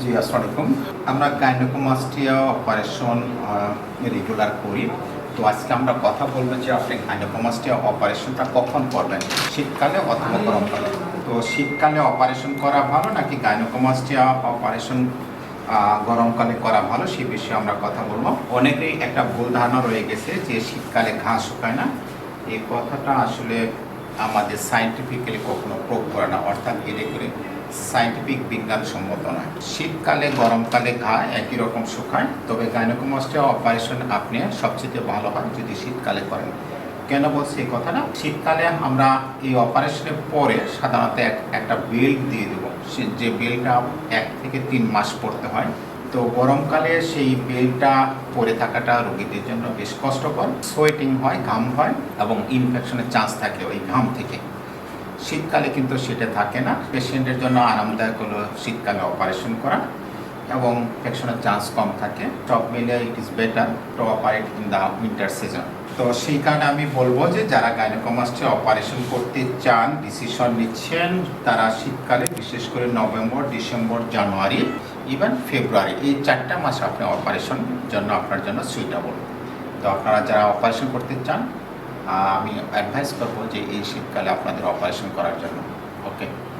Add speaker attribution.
Speaker 1: জি আসসালামু আলাইকুম আমরা গাইনোকোমাস্টিয়া অপারেশন রেগুলার করি। তো আজকে আমরা কথা বলব যে আপনি গাইনোকোমাস্টিয়া অপারেশনটা কখন করবেন? শীতকালে অথবা গরমকালে? তো শীতকালে অপারেশন করা ভালো নাকি গাইনোকোমাস্টিয়া অপারেশন গরমকালে করা ভালো? সে বিষয়ে আমরা কথা বলব। অনেকেই একটা ভুল ধারণা রয়ে গেছে যে শীতকালে ঘাস শুকায় না। এই কথাটা আসলে আমাদের সাইন্টিফিক্যালি কখনো প্রুভ করে না। অর্থাৎ এটা করে সাইন্টিফিক বিজ্ঞানসম্মত নয়। শীতকালে, গরমকালে ঘা একই রকম শুকায় তবে গাইনোকোমাস্টিয়া অপারেশন আপনি সবচেয়ে ভালো হয় যদি শীতকালে করেন। কেন বলছি এই কথাটা? শীতকালে আমরা এই অপারেশনের পরে সাধারণত এক- একটা বেল্ট দিয়ে দেবো। যে বেল্টটা এক থেকে তিন মাস পড়তে হয়। তো গরমকালে সেই বেল্টটা পরে থাকাটা রোগীদের জন্য বেশ কষ্টকর। সোয়েটিং হয়, ঘাম হয় এবং ইনফেকশনের চান্স থাকে ওই ঘাম থেকে। শীতকালে কিন্তু সেটা থাকে না। পেশেন্টের জন্য আরামদায়ক হলো শীতকালে অপারেশন করা এবং ইনফেকশনের চান্স কম থাকে। সব মিলে it is better to operate in the winter season তো সেই কারণে আমি বলব যে যারা গাইনোকমাস্টে অপারেশন করতে চান ডিসিশন নিচ্ছেন, তারা শীতকালে, বিশেষ করে November, December, January even February, এই চারটা মাস আপনি অপারেশন জন্য আপনার জন্য সুইটেবল তো আপনারা যারা অপারেশন করতে চান আমি অ্যাডভাইস করব যে এই শীতকালে আপনাদের অপারেশন করার জন্য ওকে